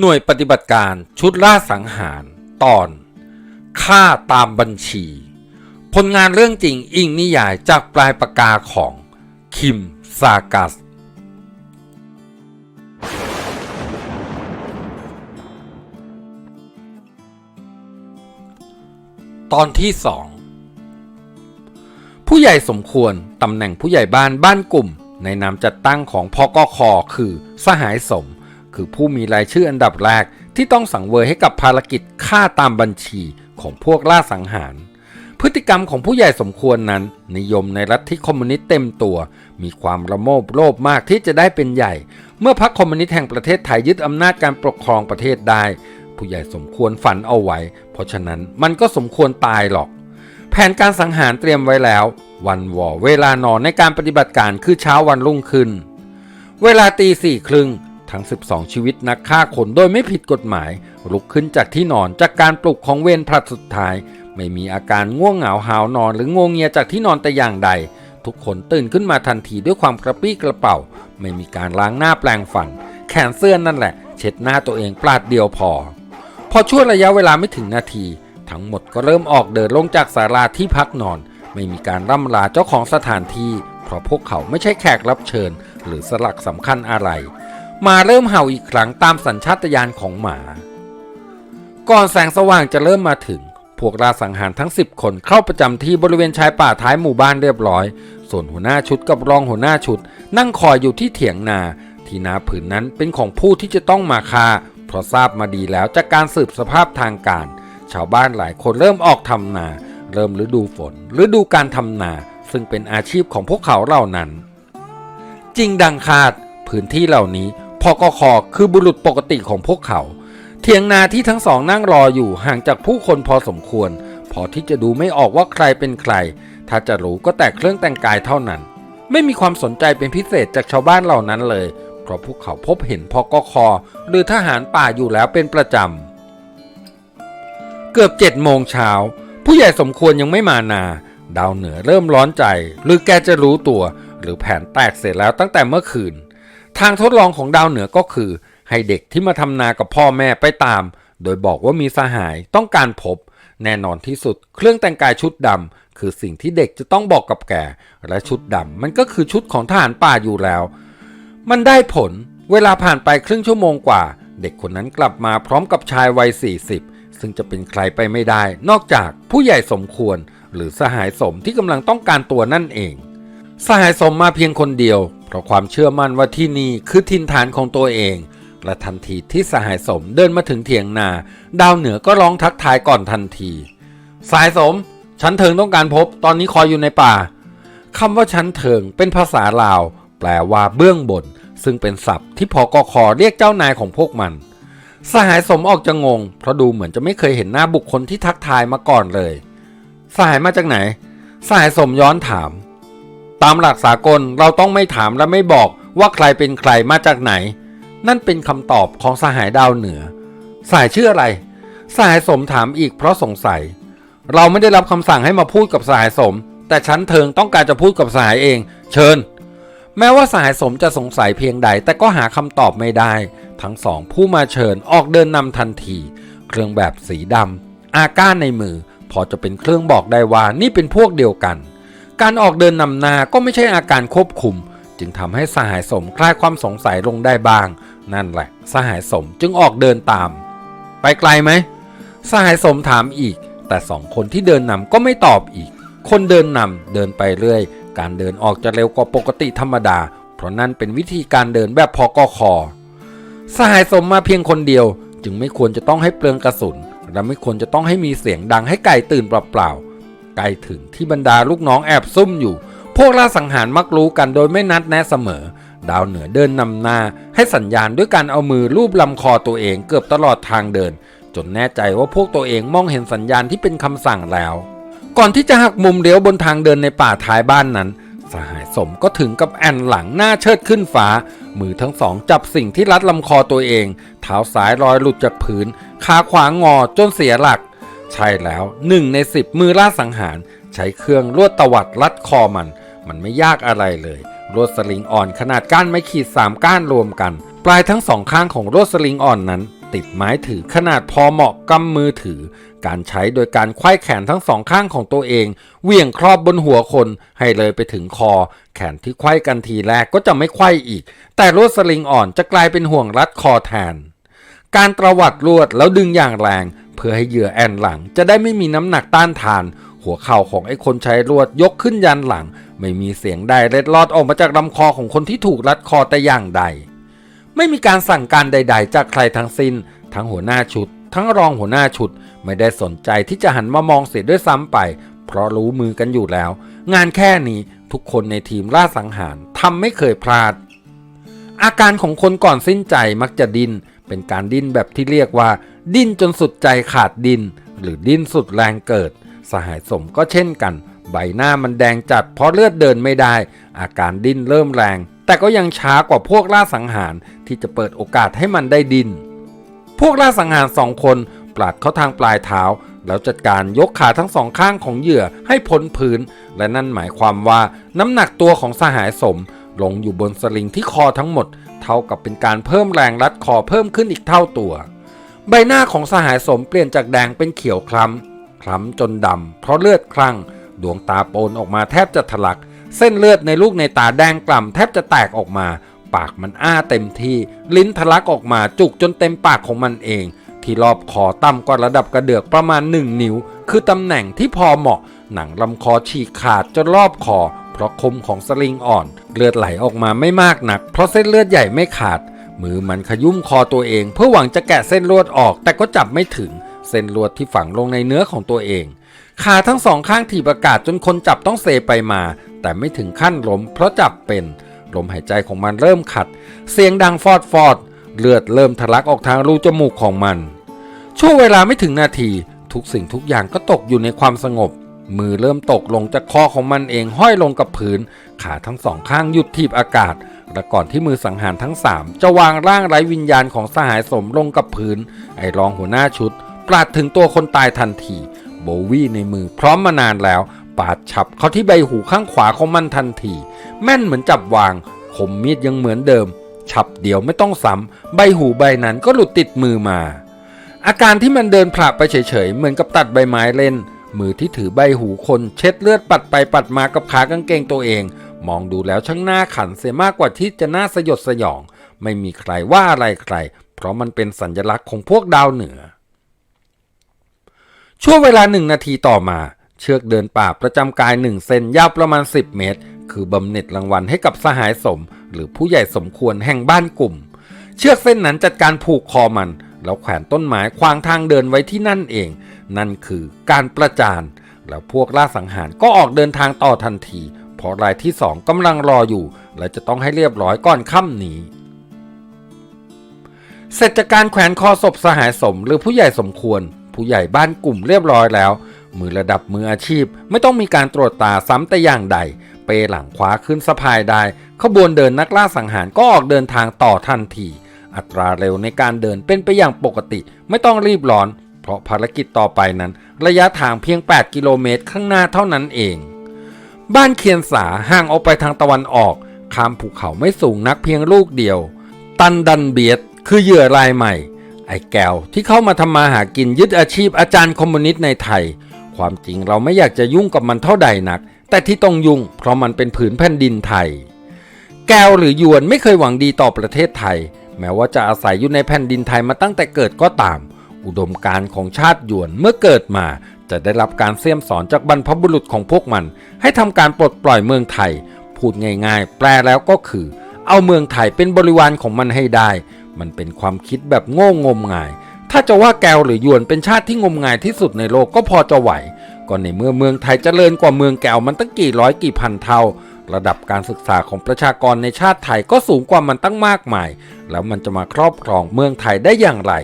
หน่วยปฏิบัติการชุดล่าสังหาร ตอนฆ่าตามบัญชี ผลงานเรื่องจริงอิงนิยายจากปลายปากกาของ คิม ซากัส ตอนที่สองผู้ใหญ่สมควรตำแหน่งผู้ใหญ่บ้านบ้านกลุ่ม ในนามจัดตั้งของพกคคือ สหายสม คือผู้มีรายชื่ออันดับแรกที่ต้องสังเวยให้กับภารกิจฆ่าตามบัญชีของพวกล่าสังหาร พฤติกรรมของผู้ใหญ่สมควรนั้น นิยมในรัฐที่คอมมิวนิสต์เต็มตัว มีความระโมบโลภมากที่จะได้เป็นใหญ่ เมื่อพรรคคอมมิวนิสต์แห่งประเทศไทยยึดอำนาจการปกครองประเทศได้ ผู้ใหญ่สมควรฝันเอาไว้ เพราะฉะนั้นมันก็สมควรตายหรอก แผนการสังหารเตรียมไว้แล้ว วันวอเวลานอนในการปฏิบัติการคือเช้าวันรุ่งขึ้น เวลาตีสี่ครึ่ง ทั้ง 12 ชีวิตนักฆ่าคนโดยไม่ผิดกฎหมาย ลุกขึ้นจากที่นอนจากการปลุกของเวรพลัดสุดท้าย ไม่มีอาการง่วงเหงาหาวนอนหรืองงเงียจากที่นอนแต่อย่างใด ทุกคนตื่นขึ้นมาทันทีด้วยความกระปี้กระเป๋า ไม่มีการล้างหน้าแปลงฟัน แขนเสื้อนั่นแหละ เช็ดหน้าตัวเองปลาดเดียวพอ พอช่วงระยะเวลาไม่ถึงนาที ทั้งหมดก็เริ่มออกเดินลงจากศาลาที่พักนอน ไม่มีการร่ำลาเจ้าของสถานที่ เพราะพวกเขาไม่ใช่แขกรับเชิญ หรือสลักสำคัญอะไร มาเริ่มเห่าอีกครั้งตามสัญชาตญาณของหมา ก่อนแสงสว่างจะเริ่มมาถึง พวกราสังหารทั้ง 10 คนเข้าประจำที่บริเวณชายป่าท้ายหมู่บ้านเรียบร้อย ส่วนหัวหน้าชุดกับรองหัวหน้าชุด นั่งคอยอยู่ที่เถียงนาที่นาผืนนั้นเป็นของผู้ที่จะต้องมาฆ่าเพราะทราบมาดีแล้วจากการสืบสภาพทางการ ชาวบ้านหลายคนเริ่มออกทำนา เริ่มฤดูฝนฤดูการทำนา ซึ่งเป็นอาชีพของพวกเขาเหล่านั้น จริงดังคาดพื้นที่เหล่านี้ พกคคือบุรุษปกติของพวกเขา เถียงนาที่ทั้งสองนั่งรออยู่ห่างจากผู้คนพอสมควร พอที่จะดูไม่ออกว่าใครเป็นใคร ถ้าจะรู้ก็แต่เครื่องแต่งกายเท่านั้น ไม่มีความสนใจเป็นพิเศษจากชาวบ้านเหล่านั้นเลย เพราะพวกเขาพบเห็นพกคหรือทหารป่าอยู่แล้วเป็นประจำเกือบเจ็ดโมงเช้าผู้ใหญ่สมควรยังไม่มานาดาวเหนือเริ่มร้อนใจ หรือแกจะรู้ตัว หรือแผนแตกเสร็จแล้วตั้งแต่เมื่อคืน ทางทดลองของดาวเหนือก็คือ ให้เด็กที่มาทำนากับพ่อแม่ไปตาม โดยบอกว่ามีสหายต้องการพบ แน่นอนที่สุด เครื่องแต่งกายชุดดำคือสิ่งที่เด็กจะต้องบอกกับแกและชุดดำมันก็คือชุดของทหารป่าอยู่แล้ว มันได้ผลเวลาผ่านไปครึ่งชั่วโมงกว่า เด็กคนนั้นกลับมาพร้อมกับชายวัย 40 ซึ่งจะเป็นใครไปไม่ได้ นอกจากผู้ใหญ่สมควร หรือสหายสมที่กำลังต้องการตัวนั่นเอง สหายสมมาเพียงคนเดียว เพราะความเชื่อมั่นว่าที่นี่คือทินฐานของตัวเองและทันทีที่สหายสมเดินมาถึงเถียงนา ดาวเหนือก็ร้องทักทายก่อนทันที สายสม ฉันเถิงต้องการพบตอนนี้คอยอยู่ในป่าคำว่าชั้นเถิงเป็นภาษาลาว แปลว่าเบื้องบน ซึ่งเป็นศัพท์ที่พอกคเรียกเจ้านายของพวกมัน สหายสมออกจะงง เพราะดูเหมือนจะไม่เคยเห็นหน้าบุคคลที่ทักทายมาก่อนเลย สหายมาจากไหน สหายสมย้อนถาม ตามหลักสากลเราต้องไม่ถามและไม่บอกว่าใครเป็นใครมาจากไหน นั่นเป็นคำตอบของสหายดาวเหนือ สายชื่ออะไร สหายสมถามอีกเพราะสงสัย เราไม่ได้รับคำสั่งให้มาพูดกับสหายสม แต่ฉันเทิงต้องการจะพูดกับสหายเอง เชิญ แม้ว่าสหายสมจะสงสัยเพียงใด แต่ก็หาคำตอบไม่ได้ ทั้งสองผู้มาเชิญออกเดินนำทันที เครื่องแบบสีดำอาก้าในมือ พอจะเป็นเครื่องบอกได้ว่านี่เป็นพวกเดียวกัน การออกเดินนำหนาก็ไม่ใช่อาการควบคุม จึงทำให้สหายสมคลายความสงสัยลงได้บ้าง นั่นแหละ สหายสมจึงออกเดินตาม ไปไกลไหมสหายสมถามอีก แต่สองคนที่เดินนำก็ไม่ตอบอีก คนเดินนำเดินไปเรื่อย การเดินออกจะเร็วกว่าปกติธรรมดา เพราะนั่นเป็นวิธีการเดินแบบพอกคอสหายสมมาเพียงคนเดียว จึงไม่ควรจะต้องให้เปลืองกระสุน และไม่ควรจะต้องให้มีเสียงดังให้ไก่ตื่นเปล่าๆ ไก่ถึงที่บรรดาลูกน้องแอบซุ่มอยู่ พวกล่าสังหารมักรู้กันโดยไม่นัดแนะเสมอ ดาวเหนือเดินนำหน้า ให้สัญญาณด้วยการเอามือลูบลำคอตัวเองเกือบตลอดทางเดิน จนแน่ใจว่าพวกตัวเองมองเห็นสัญญาณที่เป็นคำสั่งแล้ว ก่อนที่จะหักมุมเลี้ยวบนทางเดินในป่าท้ายบ้านนั้นสหายสมก็ถึงกับแอนหลังหน้าเชิดขึ้นฟ้า มือทั้งสองจับสิ่งที่รัดลำคอตัวเอง เท้าซ้ายลอยหลุดจากพื้น ขาขวางงอจนเสียหลัก ใช่แล้วหนึ่งในสิบมือล่าสังหาร ใช้เครื่องลวดตวัดรัดคอมัน มันไม่ยากอะไรเลยลวดสลิงอ่อนขนาดก้านไม้ขีดสามก้านรวมกัน ปลายทั้งสองข้างของลวดสลิงอ่อนนั้น ติดไม้ถือขนาดพอเหมาะกำมือถือ การใช้โดยการไขว้แขนทั้งสองข้างของตัวเองเหวี่ยงครอบบนหัวคนให้เลยไปถึงคอ แขนที่ไขว้กันทีแรกก็จะไม่ไขว้อีก แต่ลวดสลิงอ่อนจะกลายเป็นห่วงรัดคอแทนการตรวัดลวดแล้วดึงอย่างแรง พื่อให้เหยื่อแอนหลัง จะได้ไม่มีน้ำหนักต้านทาน หัวเข่าของไอ้คนใช้ลวดยกขึ้นยันหลัง ไม่มีเสียงใดเล็ดลอดออกมาจากลำคอของคนที่ถูกรัดคอแต่อย่างใด ไม่มีการสั่งการใด ๆ จากใครทั้งสิ้น ทั้งหัวหน้าชุด ทั้งรองหัวหน้าชุด ไม่ได้สนใจที่จะหันมามองเสียด้วยซ้ำไป เพราะรู้มือกันอยู่แล้ว งานแค่นี้ทุกคนในทีมล่าสังหารทำไม่เคยพลาดอาการของคนก่อนสิ้นใจมักจะดิน้น เป็นการดิ้นแบบที่เรียกว่า ดิ้นจนสุดใจขาดดิน หรือดิ้นสุดแรงเกิด สหายสมก็เช่นกัน ใบหน้ามันแดงจัดเพราะเลือดเดินไม่ได้ อาการดิ้นเริ่มแรง แต่ก็ยังช้ากว่าพวกล่าสังหารที่จะเปิดโอกาสให้มันได้ดิน้นพวกล่าสังหารสองคนปลัดเข้าทางปลายเท้า แล้วจัดการยกขาทั้งสองข้างของเหยื่อให้พ้นพื้น และนั่นหมายความว่าน้ำหนักตัวของสหายสม ลงอยู่บนสลิงที่คอทั้งหมด เท่ากับเป็นการเพิ่มแรงรัดคอเพิ่มขึ้นอีกเท่าตัว ใบหน้าของสหายสมเปลี่ยนจากแดงเป็นเขียวคล้ำ คล้ำจนดำเพราะเลือดคลั่ง ดวงตาโปนออกมาแทบจะทะลัก เส้นเลือดในลูกในตาแดงกล่ำแทบจะแตกออกมา ปากมันอ้าเต็มที่ ลิ้นทะลักออกมาจุกจนเต็มปากของมันเอง ที่รอบคอต่ำกว่าระดับกระเดือกประมาณ1นิ้ว คือตำแหน่งที่พอเหมาะ หนังลำคอฉีกขาดจนรอบคอ เพราะคมของสลิงอ่อน เลือดไหลออกมาไม่มากนัก เพราะเส้นเลือดใหญ่ไม่ขาด มือมันขยุ่มคอตัวเอง เพื่อหวังจะแกะเส้นลวดออก แต่ก็จับไม่ถึง เส้นลวดที่ฝังลงในเนื้อของตัวเอง ขาทั้งสองข้างถีบอากาศจนคนจับต้องเซไปมา แต่ไม่ถึงขั้นล้มเพราะจับเป็นลมหายใจของมันเริ่มขัด เสียงดังฟอดฟอด เลือดเริ่มทะลักออกทางรูจมูกของมัน ช่วงเวลาไม่ถึงนาที ทุกสิ่งทุกอย่างก็ตกอยู่ในความสงบ มือเริ่มตกลงจากคอของมันเองห้อยลงกับพื้น ขาทั้งสองข้างหยุดทีบอากาศ และก่อนที่มือสังหารทั้งสามจะวางร่างไร้วิญญาณของสหายสมลงกับพื้น ไอ้รองหัวหน้าชุดปราดถึงตัวคนตายทันที โบวี่ในมือพร้อมมานานแล้ว ปาดฉับเข้าที่ใบหูข้างขวาของมันทันที แม่นเหมือนจับวางคมมีดยังเหมือนเดิม ฉับเดียวไม่ต้องซ้ำใบหูใบนั้นก็หลุดติดมือมา อาการที่มันเดินผละไปเฉยๆ เหมือนกับตัดใบไม้เล่น มือที่ถือใบหูคนเช็ดเลือดปัดไปปัดมากับขากางเกงตัวเอง มองดูแล้วช่างหน้าขันเสียมากกว่าที่จะน่าสยดสยอง ไม่มีใครว่าอะไรใคร เพราะมันเป็นสัญลักษณ์ของพวกดาวเหนือ ช่วงเวลาหนึ่งนาทีต่อมา เชือกเดินป่าประจำกายหนึ่งเซนยาวประมาณ 10 เมตร คือบำเหน็จรางวัลให้กับสหายสม หรือผู้ใหญ่สมควรแห่งบ้านกลุ่ม เชือกเส้นนั้นจัดการผูกคอมัน แล้วแขวนต้นไม้ขวางทางเดินไว้ที่นั่นเอง นั่นคือการประจาน แล้วพวกล่าสังหารก็ออกเดินทางต่อทันที เพราะรายที่สองกำลังรออยู่ และจะต้องให้เรียบร้อยก่อนค่ำนี้เสร็จจากการแขวนคอศพสหายสมหรือผู้ใหญ่สมควร ผู้ใหญ่บ้านกลุ่มเรียบร้อยแล้ว มือระดับมืออาชีพไม่ต้องมีการตรวจตาซ้ำแต่อย่างใด เปหลังขวาขึ้นสะพายได้ ขบวนเดินนักล่าสังหารก็ออกเดินทางต่อทันที อัตราเร็วในการเดินเป็นไปอย่างปกติ ไม่ต้องรีบร้อน เพราะภารกิจต่อไปนั้น ระยะทางเพียง 8 กิโลเมตรข้างหน้าเท่านั้นเอง บ้านเคียนสาห่างออกไปทางตะวันออกข้ามภูเขาไม่สูงนักเพียงลูกเดียว ตันดันเบียดคือเหยื่อรายใหม่ ไอ้แก้วที่เข้ามาทำมาหากินยึดอาชีพอาจารย์คอมมิวนิสต์ในไทย ความจริงเราไม่อยากจะยุ่งกับมันเท่าใดนัก แต่ที่ต้องยุ่งเพราะมันเป็นผืนแผ่นดินไทย แก้วหรือหยวนไม่เคยหวังดีต่อประเทศไทย แม้ว่าจะอาศัยอยู่ในแผ่นดินไทยมาตั้งแต่เกิดก็ตาม อุดมการณ์ของชาติหยวนเมื่อเกิดมา จะได้รับการเสี่ยมสอนจากบรรพบุรุษของพวกมัน ให้ทำการปลดปล่อยเมืองไทย พูดง่ายๆ แปลแล้วก็คือ เอาเมืองไทยเป็นบริวารของมันให้ได้ มันเป็นความคิดแบบโง่งมงาย ถ้าจะว่าแกวหรือหยวนเป็นชาติที่งมงายที่สุดในโลกก็พอจะไหว ก็ในเมื่อเมืองไทยเจริญกว่าเมืองแก้วมันตั้งกี่ร้อยกี่พันเท่า ระดับการศึกษาของประชากรในชาติไทยก็สูงกว่ามันตั้งมากมาย แล้วมันจะมาครอบครองเมืองไทยได้อย่างไร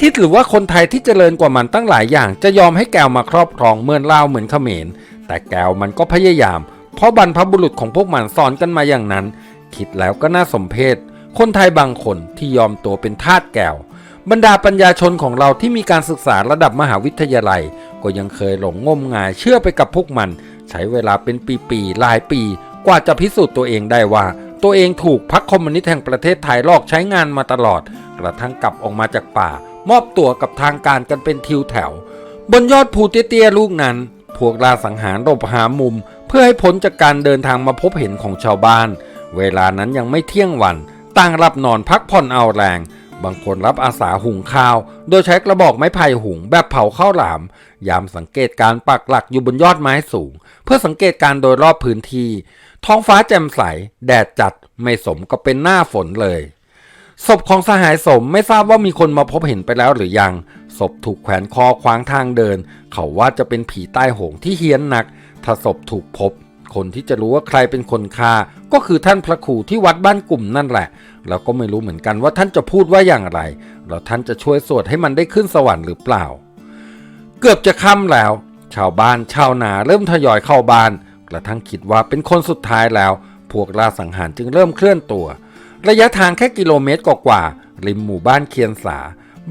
คิดหรือว่าคนไทยที่เจริญกว่ามันตั้งหลายอย่าง จะยอมให้แก้วมาครอบครองเมืองลาวเหมือนเขมร แต่แก้วมันก็พยายาม เพราะบรรพบุรุษของพวกมันสอนกันมาอย่างนั้น คิดแล้วก็น่าสมเพชคนไทยบางคนที่ยอมตัวเป็นทาสแก้ว บรรดาปัญญาชนของเราที่มีการศึกษาระดับมหาวิทยาลัย ก็ยังเคยหลงงมงายเชื่อไปกับพวกมัน ใช้เวลาเป็นปีๆหลายปี กว่าจะพิสูจน์ตัวเองได้ว่า ตัวเองถูกพรรคคอมมิวนิสต์แห่งประเทศไทยลอกใช้งานมาตลอด กระทั่งกลับออกมาจากป่า มอบตัวกับทางการกันเป็นทิวแถว บนยอดภูเตี้ยๆลูกนั้น พวกลาสังหารหลบหามุม เพื่อให้พ้นจากการเดินทางมาพบเห็นของชาวบ้าน เวลานั้นยังไม่เที่ยงวันต่างรับนอนพักผ่อนเอาแรง บางคนรับอาสาหุงข้าว โดยใช้กระบอกไม้ไผ่หุงแบบเผาข้าวหลาม ยามสังเกตการปักหลักอยู่บนยอดไม้สูง เพื่อสังเกตการโดยรอบพื้นที่ ท้องฟ้าแจ่มใส แดดจัดไม่สมกับเป็นหน้าฝนเลย ศพของสหายสมไม่ทราบว่ามีคนมาพบเห็นไปแล้วหรือยัง ศพถูกแขวนคอขวางทางเดิน เขาว่าจะเป็นผีใต้หงที่เฮี้ยนหนัก ถ้าศพถูกพบ คนที่จะรู้ว่าใครเป็นคนฆ่า ก็คือท่านพระครูที่วัดบ้านกลุ่มนั่นแหละแล้วก็ไม่รู้เหมือนกันว่าท่านจะพูดว่าอย่างไรแล้วท่านจะช่วยสวดให้มันได้ขึ้นสวรรค์หรือเปล่า เกือบจะค่ำแล้ว ชาวบ้านชาวนาเริ่มทยอยเข้าบ้านกระทั่งคิดว่าเป็นคนสุดท้ายแล้ว พวกลาสังหารจึงเริ่มเคลื่อนตัว ระยะทางแค่กิโลเมตรกว่าๆริมหมู่บ้านเคียนสา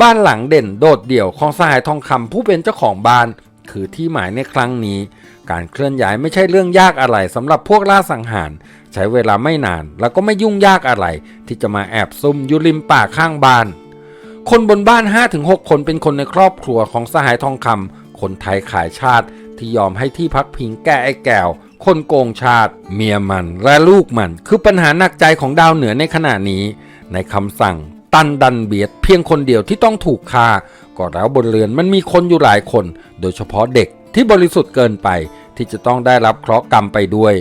บ้านหลังเด่นโดดเดี่ยวของสหายทองคำผู้เป็นเจ้าของบ้าน คือที่หมายในครั้งนี้ การเคลื่อนย้ายไม่ใช่เรื่องยากอะไรสำหรับพวกล่าสังหาร ใช้เวลาไม่นานแล้วก็ไม่ยุ่งยากอะไร ที่จะมาแอบซุ่มอยู่ริมป่าข้างบ้าน คนบนบ้าน 5-6 คนเป็นคนในครอบครัวของสหายทองคำคนไทยขายชาติที่ยอมให้ที่พักพิงแก่ไอ้แก้วคนโกงชาติ เมียมันและลูกมัน คือปัญหาหนักใจของดาวเหนือในขณะนี้ ในคำสั่ง ตันดันเบียดเพียงคนเดียวที่ต้องถูกฆ่า ก็แล้วบนเรือนมันมีคนอยู่หลายคน โดยเฉพาะเด็กที่บริสุทธิ์เกินไปที่จะต้องได้รับเคราะห์กรรมไปด้วย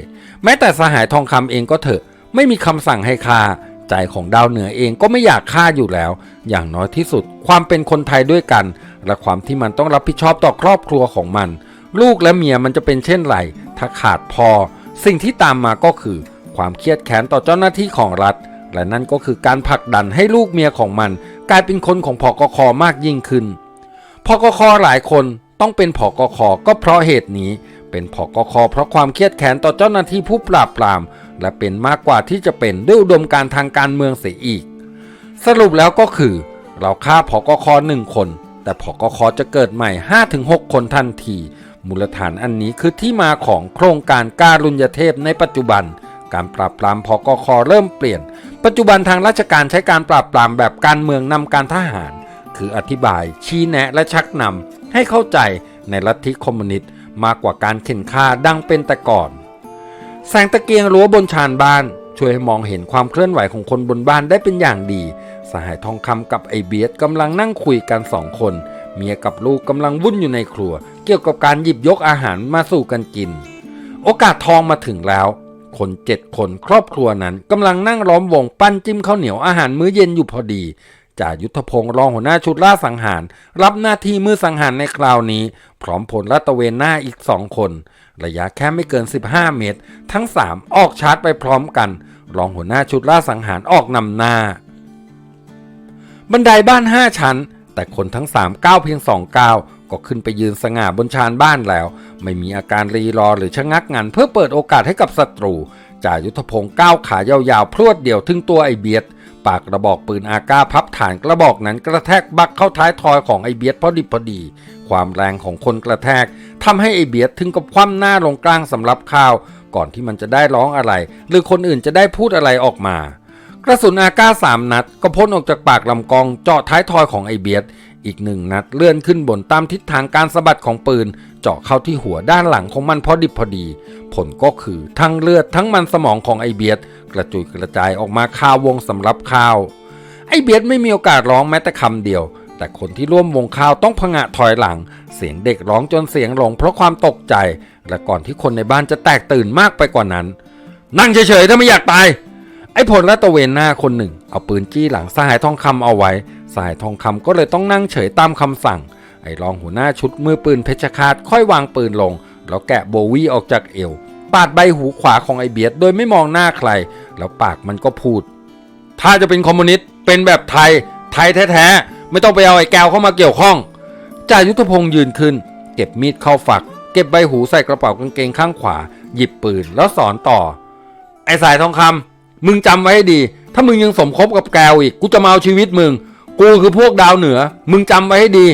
แม้แต่สหายทองคำเองก็เถอะ ไม่มีคำสั่งให้ฆ่าใจของดาวเหนือเองก็ไม่อยากฆ่าอยู่แล้ว อย่างน้อยที่สุด ความเป็นคนไทยด้วยกัน และความที่มันต้องรับผิดชอบต่อครอบครัวของมัน ลูกและเมียมันจะเป็นเช่นไร ถ้าขาดพอ สิ่งที่ตามมาก็คือ ความเครียดแค้นต่อเจ้าหน้าที่ของรัฐ และนั่นก็คือการผลักดันให้ลูกเมียของมัน กลายเป็นคนของพกคมากยิ่งขึ้นพกคหลายคนต้องเป็นพกคก็เพราะเหตุนี้ เป็นพกคเพราะความเครียดแค้นต่อเจ้าหน้าที่ผู้ปราบปราม และเป็นมากกว่าที่จะเป็นด้วยอุดมการทางการเมืองเสียอีก สรุปแล้วก็คือ เราฆ่าพกคหนึ่งคน แต่พกคจะเกิดใหม่ 5-6 คนทันที มูลฐานอันนี้คือที่มาของโครงการการุญยเทพในปัจจุบัน การปราบปรามพกคเริ่มเปลี่ยน ปัจจุบันทางราชการใช้การปราบปรามแบบการเมืองนำการทหาร คืออธิบาย ชี้แนะและชักนำให้เข้าใจในลัทธิคอมมิวนิสต์มากกว่าการเข็นฆ่าดังเป็นแต่ก่อน แสงตะเกียงรั้วบนชานบ้าน ช่วยให้มองเห็นความเคลื่อนไหวของคนบนบ้านได้เป็นอย่างดี สหายทองคำกับไอเบียดกำลังนั่งคุยกันสองคน เมียกับลูกกำลังวุ่นอยู่ในครัว เกี่ยวกับการหยิบยกอาหารมาสู่กันกิน โอกาสทองมาถึงแล้ว คนเจ็ดคนครอบครัวนั้นกำลังนั่งล้อมวงปั้นจิ้มข้าวเหนียวอาหารมื้อเย็นอยู่พอดีจ่ายุทธพงศ์รองหัวหน้าชุดล่าสังหาร รับหน้าที่มือสังหารในคราวนี้ พร้อมผลลาดตะเวนหน้าอีกสองคน ระยะแค่ไม่เกิน 15 เมตร ทั้ง 3 ออกชาร์จไปพร้อมกัน รองหัวหน้าชุดล่าสังหารออกนำหน้า บันไดบ้าน 5 ชั้น แต่คนทั้ง3ก้าวเพียง2ก้าว ก็ขึ้นไปยืนสง่าบนชานบ้านแล้ว ไม่มีอาการรีรอหรือชะงักงันเพื่อเปิดโอกาสให้กับศัตรูจ่ายุทธพงศ์ก้าวขายาวๆพรวดเดียวถึงตัวไอเบียดปากกระบอกปืนอาก้าพับฐานกระบอกนั้นกระแทกบักเข้าท้ายทอยของไอเบียดพอดิบพอดี ความแรงของคนกระแทกทำให้ไอเบียดถึงกับคว่ำหน้าลงกลางสำรับข้าว ก่อนที่มันจะได้ร้องอะไร หรือคนอื่นจะได้พูดอะไรออกมา กระสุนอาก้าสามนัด ก็พ่นออกจากปากลำกองเจาะท้ายทอยของไอเบียด อีกหนึ่งนัดเลื่อนขึ้นบนตามทิศทางการสะบัดของปืน เจาะเข้าที่หัวด้านหลังของมันพอดิบพอดี ผลก็คือทั้งเลือดทั้งมันสมองของไอเบียดกระจุยกระจายออกมาคาวงสำรับข้าว ไอเบียดไม่มีโอกาสร้องแม้แต่คำเดียว แต่คนที่ร่วมวงข้าวต้องพงะถอยหลัง เสียงเด็กร้องจนเสียงหลงเพราะความตกใจ และก่อนที่คนในบ้านจะแตกตื่นมากไปกว่านั้น นั่งเฉยๆถ้าไม่อยากตาย อ้ผลและตะเวนหน้าคนหนึ่ง เอาปืนจี้หลังสหายทองคำเอาไว้ สหายทองคำก็เลยต้องนั่งเฉยตามคำสั่ง ไอ้รองหัวหน้าชุดมือปืนเพชรคาตค่อยวางปืนลง แล้วแกะโบวี่ออกจากเอว ปาดใบหูขวาของไอ้เบียดโดยไม่มองหน้าใคร แล้วปากมันก็พูด ถ้าจะเป็นคอมมิวนิสต์เป็นแบบไทย ไทยแท้ๆไม่ต้องไปเอาไอ้แก้วเข้ามาเกี่ยวข้องจ่ายุทธพงศ์ยืนขึ้น เก็บมีดเข้าฝัก เก็บใบหูใส่กระเป๋ากางเกงข้างขวา หยิบปืนแล้วสอนต่อ ไอ้สายทองคำ มึงจำไว้ให้ดี ถ้ามึงยังสมคบกับแกวอีก กูจะมาเอาชีวิตมึง กูคือพวกดาวเหนือ มึงจำไว้ให้ดี